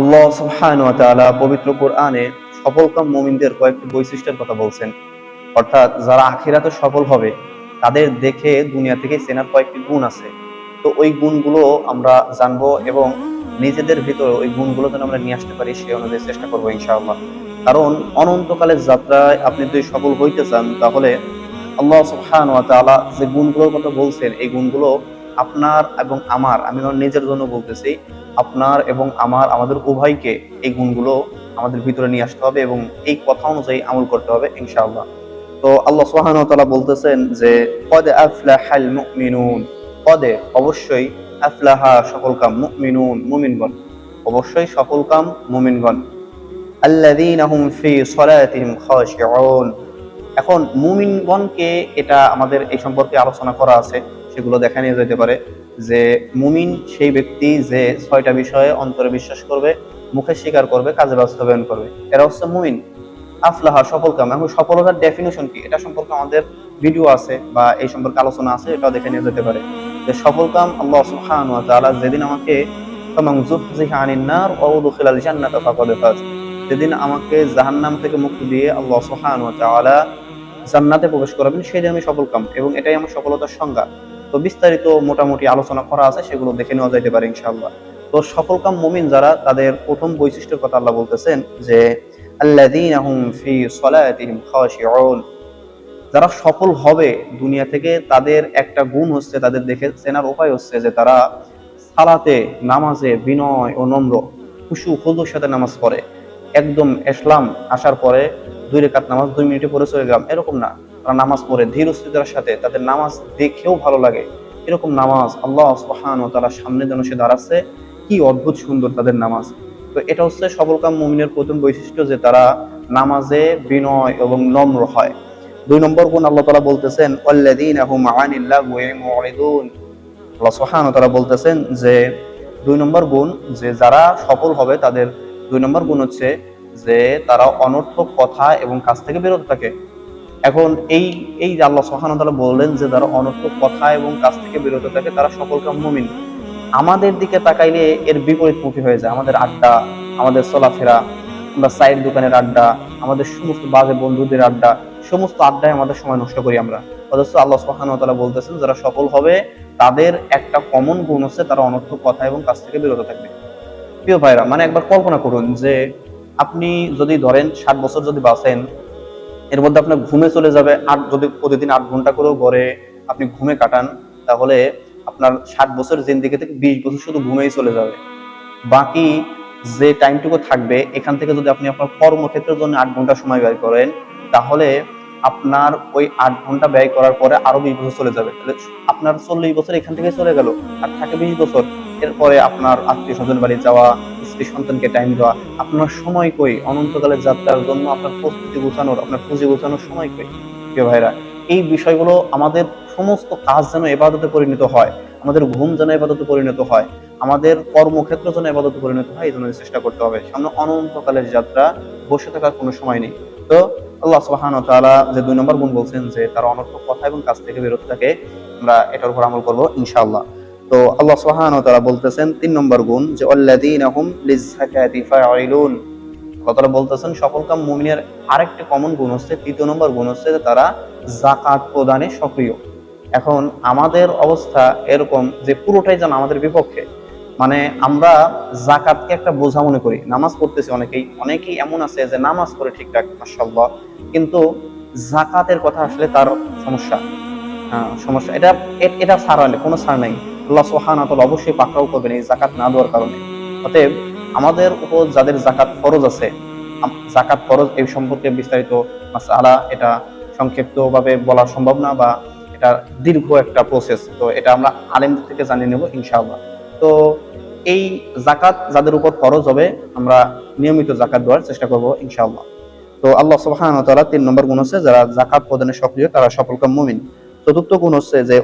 আল্লাহ সুবহান ওয়া তাআলা পবিত্র কোরআনে সফলকাম মুমিনদের কয়েকটি বৈশিষ্ট্যের কথা বলছেন। অর্থাৎ যারা আখিরাতে সফল হবে, তাদের দেখে দুনিয়া থেকে চেনার কয়েকটি গুণ আছে। তো ওই গুণগুলো আমরা জানব এবং নিজেদের ভিতরে ওই গুণগুলো যেন আমরা নিয়ে আসতে পারি সেই অনুযায়ী চেষ্টা করব ইনশাআল্লাহ। কারণ অনন্তকালের যাত্রায় আপনি যদি সফল হইতে চান, তাহলে আল্লাহ সুবহান ওয়া তাআলা যে গুণগুলোর কথা বলছেন, এই গুণগুলো আপনার এবং আমার, আমি আমার নিজের জন্য বলতেছি আপনার এবং আমার, আমাদের উভয়কে এই গুণগুলো আমাদের ভিতরে নিয়ে আসতে হবে এবং এই কথা অনুযায়ী আমল করতে হবে, ইনশাআল্লাহ। তো আল্লাহ তাআলা বলতেছেন যে, কদ আফলাহাল কদে অবশ্যই আফলাহা সফলকাম মুমিনুন, মুমিনগণ। অবশ্যই সকল কাম মুমিনগণ। এখন মুমিনগণকে এটা আমাদের এই সম্পর্কে আলোচনা করা আছে, সেগুলো দেখা নিয়ে যেতে পারে। যে মুমিন, সেই ব্যক্তি যে ছয়টা বিষয়ে অন্তরে বিশ্বাস করবে, মুখে স্বীকার করবে, কাজে বাস্তবায়ন করবে। এরা হচ্ছে মুমিন। আফলাহা সফলকাম এখন সফলতার ডেফিনেশন কি? এটা সম্পর্কে আমাদের ভিডিও আছে বা এই সম্পর্কে আলোচনা আছে, এটাও দেখে নিয়ে যেতে পারে। যে সফলকাম আল্লাহ সুবহানাহু ওয়া যেদিন আমাকে যেদিন আমাকে জাহান্নাম থেকে মুক্তি দিয়ে আল্লাহ তাআলা জান্নাতে প্রবেশ করাবেন, সেদিন আমি সফলকাম এবং এটাই আমার সফলতার সংজ্ঞা। তো বিস্তারিত মোটামুটি আলোচনা করা আছে, সেগুলো দেখে নেওয়া যাইতে পারে ইনশাআল্লাহ। তো সফলকাম মুমিন যারা, তাদের প্রথম বৈশিষ্ট্যের কথা আল্লাহ বলতেছেন যে যারা সফল হবে দুনিয়া থেকে, তাদের একটা গুণ হচ্ছে, তাদের দেখে চেনার উপায় হচ্ছে যে, তারা সালাতে, নামাজে বিনয় ও নম্র, খুশু খুদুর সাথে নামাজ পড়ে। একদম ইসলাম আসার পরে দুই রেখাত নামাজ, দুই মিনিটে পরে চলে গেলাম, এরকম না। তারা নামাজ পড়ে, ধীর স্থিতার সাথে তাদের নামাজ দেখেও ভালো লাগে। এরকম নামাজ আল্লাহ সুবহান ও তারা সামনে যেন সে দাঁড়াচ্ছে, কি অদ্ভুত সুন্দর তাদের নামাজ। তো এটা হচ্ছে সফলকাম মুমিনের প্রথম বৈশিষ্ট্য যে তারা নামাজে বিনয় এবং নম্র হয়। দুই নম্বর গুণ আল্লাহ তালা বলতেছেন লাগওয়ি মুরিদুন আল্লাহ ওয়া তাআলা বলতেছেন যে, দুই নম্বর গুণ যে যারা সফল হবে তাদের, দুই নম্বর গুণ হচ্ছে যে তারা অনর্থক কথা এবং কাজ থেকে বিরত থাকে। এখন এই এই যে আল্লাহ ওয়া বললেন যে যারা অনর্থক কথা এবং কাজ থেকে বিরত থাকে, তারা সফলকাম মুমিন। আমাদের দিকে তাকাইলে এর বিপরীতমুখী হয়ে যায়। আমাদের আড্ডা, আমাদের চলাফেরা, আমরা চায়ের দোকানের আড্ডা, আমাদের সমস্ত বাজে বন্ধুদের আড্ডা, সমস্ত আড্ডায় আমাদের সময় নষ্ট করি আমরা। অথচ আল্লাহ ওয়া বলতেছেন, যারা সফল হবে, তাদের একটা কমন গুণ হচ্ছে তারা অনর্থক কথা এবং কাজ থেকে বিরত থাকবে। প্রিয় ভাইরা মানে একবার কল্পনা করুন যে আপনি যদি ধরেন ষাট বছর যদি বাঁচেন এর মধ্যে আপনার ঘুমে চলে যাবে। আট যদি প্রতিদিন আট ঘণ্টা করেও গড়ে আপনি ঘুমে কাটান, তাহলে আপনার ষাট বছর জিন্দিগি থেকে বিশ বছর শুধু ঘুমেই চলে যাবে। বাকি যে টাইমটুকু থাকবে, এখান থেকে যদি আপনি আপনার কর্মক্ষেত্রের জন্য আট ঘণ্টা সময় ব্যয় করেন, তাহলে আপনার ওই আট ঘণ্টা ব্যয় করার পরে আরও বিশ বছর চলে যাবে। তাহলে আপনার চল্লিশ বছর এখান থেকে চলে গেল, আর থাকে বিশ বছর। এরপরে আপনার আত্মীয় স্বজন বাড়ি যাওয়া স্ত্রী সন্তানকে টাইম দেওয়া, আপনার সময় কই? অনন্তকালের যাত্রার জন্য আপনার প্রস্তুতি গোছানোর, আপনার পুঁজি গোছানোর সময় কই? প্রিয় ভাইরা এই বিষয়গুলো আমাদের সমস্ত কাজ যেন এবাদতে পরিণত হয়, আমাদের ঘুম যেন এবাদতে পরিণত হয়, আমাদের কর্মক্ষেত্র যেন এবাদতে পরিণত হয়, এই জন্য চেষ্টা করতে হবে। সামনে অনন্তকালের যাত্রা, বসে থাকার কোনো সময় নেই। তো আল্লাহ সুবহান তাআলা যে দুই নম্বর গুণ বলছেন যে, তারা অনর্থক কথা এবং কাজ থেকে বিরত থাকে, আমরা এটার উপর আমল করব, ইনশাআল্লাহ। তো আল্লাহ সুবহান তারা বলতেছেন তিন নম্বর গুণ যে ফাইলুন। আল্লাহ বলতেছেন সফলকাম মুমিনের আরেকটি কমন গুণ হচ্ছে, তৃতীয় নম্বর গুণ হচ্ছে তারা জাকাত প্রদানে সক্রিয়। এখন আমাদের অবস্থা এরকম যে, পুরোটাই যেন আমাদের বিপক্ষে। মানে আমরা জাকাতকে একটা বোঝা মনে করি। নামাজ পড়তেছি অনেকেই অনেকেই এমন আছে যে, নামাজ পড়ে ঠিকঠাক, মাশাআল্লাহ। কিন্তু জাকাতের কথা আসলে তার সমস্যা। সমস্যা। এটা এটা ছাড় হয় কোনো ছাড় নাই। আল্লাহ সুবহানাহু ওয়া তাআলা অবশ্যই পাকড়াও করবেন, এই জাকাত না দেওয়ার কারণে। অতএব আমাদের উপর যাদের জাকাত ফরজ আছে জাকাত ফরজ এই সম্পর্কে বিস্তারিত মাসআলা এটা সংক্ষিপ্তভাবে বলা সম্ভব না বা এটা দীর্ঘ একটা প্রসেস তো এটা আমরা আলেমদের থেকে জানিয়ে নেব ইনশাআল্লাহ। তো এই জাকাত যাদের উপর ফরজ হবে, আমরা নিয়মিত জাকাত দেওয়ার চেষ্টা করব ইনশাআল্লাহ। তো আল্লাহ সুবহানাহু তিন নম্বর গুণ আছে, যারা জাকাত প্রদানে সক্রিয়, তারা সফলকাম মুমিন। চতুর্থ গুণ হচ্ছে যে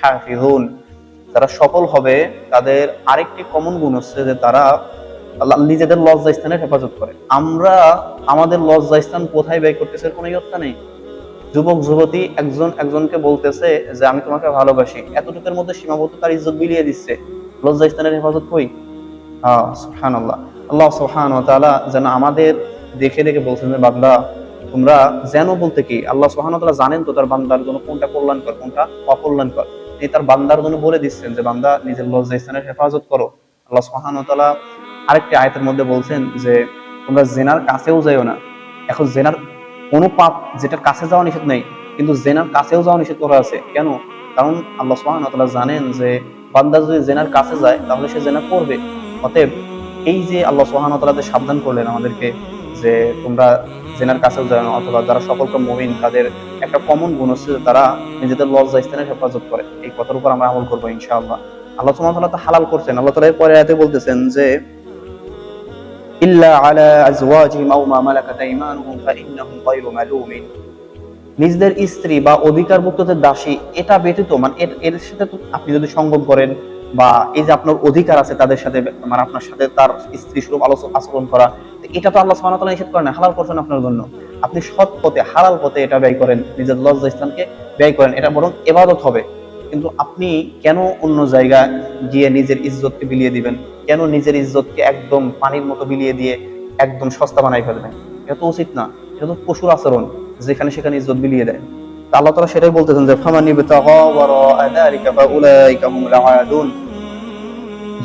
হাফিজুন যারা সফল হবে, তাদের আরেকটি কমন গুণ হচ্ছে যে, তারা নিজেদের লজ্জা স্থানের হেফাজত করে। আমরা আমাদের লজ্জা স্থান কোথায় ব্যয় করতেছে কোনো ইয়ত্তা নেই। যুবক, যুবতী একজন একজনকে বলতেছে যে, আমি তোমাকে ভালোবাসি। এতটুকুর মধ্যে সীমাবদ্ধ তার ইজ্জত বিলিয়ে দিচ্ছে। লজ্জা স্থানের হেফাজত কই? হ্যাঁ সুহান আল্লাহ আল্লাহ সুহান তাআলা যেন আমাদের দেখে দেখে বলছেন যে, বান্দা তোমরা যেন বলতে কি, আল্লাহ সুহান তাআলা জানেন তো তার বান্দার জন্য কোনটা কল্যাণকর, কোনটা অকল্যাণকর। তিনি তার বান্দার জন্য বলে দিচ্ছেন যে, বান্দা, নিজের লজ্জা স্থানের হেফাজত করো। আল্লাহ সুহান তাআলা আরেকটি আয়তের মধ্যে বলছেন যে, তোমরা জেনার কাছেও যাইও না। এখন জেনার কোনো পাপ যেটার কাছে যাওয়া নিষেধ নেই, কিন্তু জেনার কাছেও যাওয়া নিষেধ করা আছে। কেন? কারণ আল্লাহ ওয়া জানেন যে, বান্দা যদি জেনার কাছে যায়, তাহলে সে জেনা করবে। অতএব এই যে আল্লাহ তাআলা সাবধান করলেন আমাদেরকে যে তোমরা জেনার কাছেও যায় না অথবা যারা সকলকে মুমিন, তাদের একটা কমন গুণ হচ্ছে যে তারা নিজেদের লজ্জা স্থানের হেফাজত করে। এই কথার উপর আমরা আমল করব, ইনশাআল্লাহ। আল্লাহ ওয়া তাআলা তো হালাল করছেন। আল্লাহ এর পরে আয়াতে বলতেছেন যে, ইল্লা আলা আজওয়াজিহিম আও মা আইমানুহুম ফাইন্নাহুম গায়রু মালুমিন। স্ত্রী বা অধিকারভুক্তদের দাসী, এটা ব্যতীত মানে এর সাথে আপনি যদি সঙ্গম করেন বা এই যে আপনার অধিকার আছে তাদের সাথে মানে আপনার সাথে তার স্ত্রী স্বরূপ আলোচনা আচরণ করা এটা তো আল্লাহ সুবহানাহু নিষেধ করেন হালাল করছেন আপনার জন্য। আপনি সৎ পথে, হালাল পথে এটা ব্যয় করেন, নিজের লজ্জা স্থানকে ব্যয় করেন, এটা বরং এবাদত হবে। কিন্তু আপনি কেন অন্য জায়গায় গিয়ে নিজের ইজ্জতকে বিলিয়ে দিবেন? কেন নিজের ইজ্জতকে একদম পানির মতো বিলিয়ে দিয়ে একদম সস্তা বানাই ফেলবেন? এটা তো উচিত না, এটা তো পশুর আচরণ, যেখানে সেখানে ইজ্জত বিলিয়ে দেয়। আল্লাহ তাআলা সেটাই বলতেছেন যে, ফামানি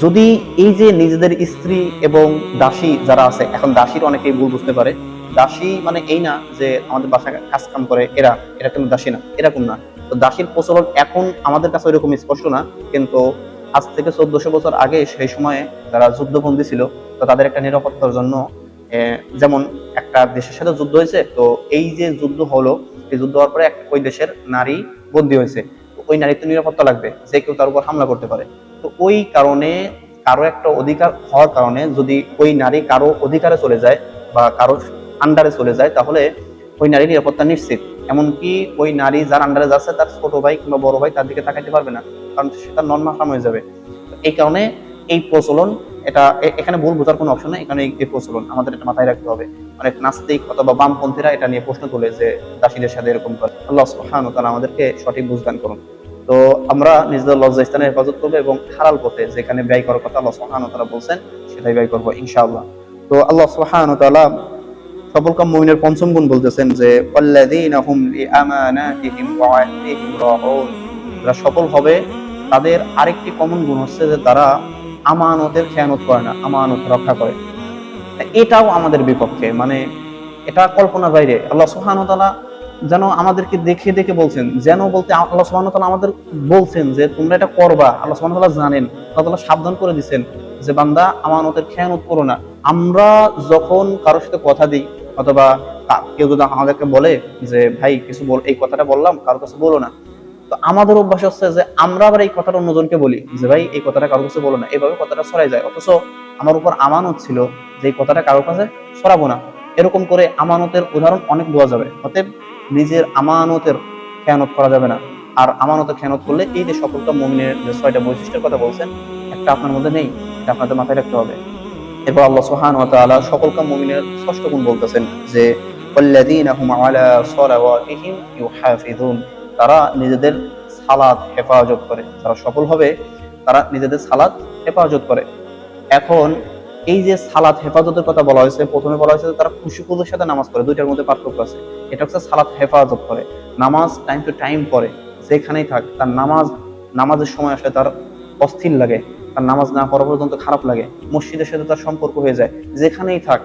যদি এই যে নিজেদের স্ত্রী এবং দাসী যারা আছে, এখন দাসীর অনেকেই ভুল বুঝতে পারে। দাসী মানে এই না যে আমাদের বাসায় কাজ কাম করে, এরা এরা কিন্তু দাসী না, এরকম না। তো দাসীর প্রচলন এখন আমাদের কাছে ওইরকম স্পষ্ট না, কিন্তু আজ থেকে চোদ্দশো বছর আগে সেই সময়ে যারা যুদ্ধবন্দী ছিল, তো তাদের একটা নিরাপত্তার জন্য যেমন একটা দেশের সাথে যুদ্ধ হয়েছে, তো এই যে যুদ্ধ হলো যুদ্ধ হওয়ার পরে ওই দেশের নারী বন্দী হয়েছে। ওই নারীর তো নিরাপত্তা লাগবে, যে কেউ তার উপর হামলা করতে পারে। তো ওই কারণে কারও একটা অধিকার হওয়ার কারণে যদি ওই নারী কারও অধিকারে চলে যায় বা কারও আন্ডারে চলে যায়, তাহলে ওই নারীর নিরাপত্তা নিশ্চিত। এমনকি ওই নারী যার আন্ডারে যাচ্ছে, তার ছোট ভাই কিংবা বড় ভাই তার দিকে তাকাইতে পারবে না, কারণ সে তার নন মাহরাম হয়ে যাবে। এই কারণে এই প্রচলন এটা এখানে ভুল বোঝার কোনো অপশন নেই, এখানে এই- প্রচলন। আমাদের এটা মাথায় রাখতে হবে। অনেক নাস্তিক অথবা বামপন্থীরা এটা নিয়ে প্রশ্ন তোলে যে দাসীদের সাথে এরকম করে। আল্লাহ সুবহানাহু ওয়া তাআলা আমাদেরকে সঠিক বুঝদান করুন। তো আমরা নিজেদের লজ্জা স্থানে হেফাজত করব এবং হালাল পথে যেখানে ব্যয় করার কথা আল্লাহ সুবহানাহু ওয়া তাআলা বলছেন, সেটাই ব্যয় করব ইনশাআল্লাহ। তো আল্লাহ সুবহানাহু ওয়া তাআলা সকল কাম মুমিনের পঞ্চম গুণ বলতেছেন যে সফল হবে, তাদের আরেকটি কমন গুণ হচ্ছে যে তারা আমানতের খেয়ানত করে না, আমানত রক্ষা করে। এটাও আমাদের বিপক্ষে মানে এটা কল্পনার বাইরে। আল্লাহ সুবহানাহু যেন আমাদেরকে দেখে দেখে বলছেন, যেন বলতে আল্লাহ সুবহানাহু আমাদের বলছেন যে, তোমরা এটা করবা। আল্লাহ ওয়া জানেন, আল্লাহ তাআলা সাবধান করে দিচ্ছেন যে, বান্দা, আমানতের খেয়ানত করো না। আমরা যখন কারোর সাথে কথা দিই, অথবা কেউ যদি আমাদেরকে বলে যে, ভাই, কিছু বল এই কথাটা বললাম কারোর কাছে বলো না। তো আমাদের অভ্যাস হচ্ছে যে আমরা আবার এই কথাটা অন্যজনকে বলি যে, ভাই, এই কথাটা কারোর কাছে বলো না। এইভাবে কথাটা ছড়াই যায়। অথচ আমার উপর আমানত ছিল যে, এই কথাটা কারোর কাছে ছড়াবো না। এরকম করে আমানতের উদাহরণ অনেক দেওয়া যাবে। অতএব নিজের আমানতের খেয়ানত করা যাবে না। আর আমানতের খেয়ানত করলে এই যে সফলতা মুমিনের যে ছয়টা বৈশিষ্ট্যের কথা বলছেন, একটা আপনার মধ্যে নেই, এটা আপনাদের মাথায় রাখতে হবে। এরপর আল্লাহ সুবহানাহু ওয়া তাআলা সকল কাম মুমিনের ষষ্ঠ গুণ বলতেছেন যে, ওয়াল্লাযীনা হুম আলা সালাওয়াতিহিম ইউহাফিজুন তারা নিজেদের সালাত হেফাজত করে। যারা সফল হবে, তারা নিজেদের সালাত হেফাজত করে। এখন এই যে সালাত হেফাজতের কথা বলা হয়েছে, প্রথমে বলা হয়েছে তারা খুশি খুশির সাথে নামাজ পড়ে। দুইটার মধ্যে পার্থক্য আছে। এটা হচ্ছে সালাত হেফাজত করে। নামাজ টাইম টু টাইম পড়ে, যেখানেই থাক। তার নামাজ, নামাজের সময় আসলে তার অস্থির লাগে। তার নামাজ না পড়া পর্যন্ত খারাপ লাগে। মসজিদের সাথে তার সম্পর্ক হয়ে যায়। যেখানেই থাক,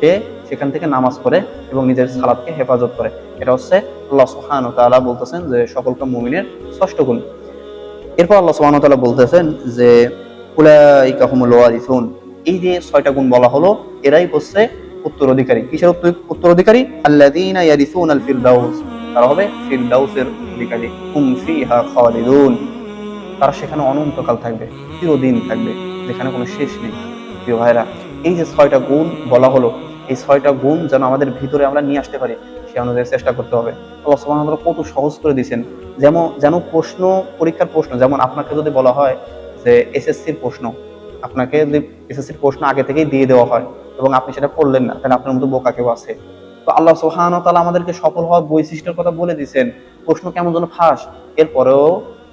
সে সেখান থেকে নামাজ পড়ে এবং নিজের সালাদকে হেফাজত করে। এটা হচ্ছে আল্লাহ সুবহানাহু ওয়া তাআলা বলতেছেন যে সকলকে মুমিনের ষষ্ঠ গুণ। এরপর আল্লাহ সুবহানাহু ওয়া তাআলা বলতেছেন যে, উলাইকা হুমুল ওয়ারিসুন। এই যে ছয়টা গুণ বলা হলো, এরাই হচ্ছে উত্তরাধিকারী। কিসের উত্তর- উত্তরাধিকারী? আল্লাযীনা তারা হবে ফিরদাউসের অধিকারী। হুম ফিহা খালিদুন। তারা সেখানে অনন্তকাল থাকবে, চিরদিন থাকবে, যেখানে কোনো শেষ নেই। প্রিয় ভাইরা এই যে ছয়টা গুণ বলা হলো এই ছয়টা গুণ যেন আমাদের ভিতরে আমরা নিয়ে আসতে পারি, সে অনুযায়ী চেষ্টা করতে হবে। আল্লাহ কত সহজ করে দিয়েছেন। যেমন, যেন প্রশ্ন, পরীক্ষার প্রশ্ন, যেমন আপনাকে যদি বলা হয় যে এসএসসির প্রশ্ন, আপনাকে যদি এসএসসির প্রশ্ন আগে থেকেই দিয়ে দেওয়া হয় এবং আপনি সেটা পড়লেন না, তাহলে আপনার মতো বোকা কেউ আছে। তো আল্লাহ সুবহানাহু ওয়া তাআলা আমাদেরকে সফল হওয়ার বৈশিষ্ট্যের কথা বলে দিয়েছেন, প্রশ্ন কেমন যেন ফাঁস। এরপরেও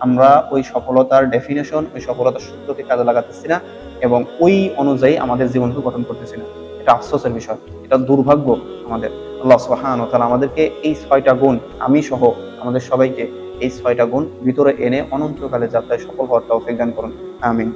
আমরা ওই সফলতার ডেফিনেশন ওই সফলতার সূত্রকে কাজে লাগাতেছি না এবং ওই অনুযায়ী আমাদের জীবনকে গঠন করতেছি না। এটা আফসোসের বিষয়। এটা দুর্ভাগ্য আমাদের। আল্লাহ সোহান তাহলে আমাদেরকে এই ছয়টা গুণ, আমি সহ আমাদের সবাইকে এই ছয়টা গুণ ভিতরে এনে অনন্তকালে যাত্রায় সফল হওয়ার তৌফিক দান করুন। আমিন।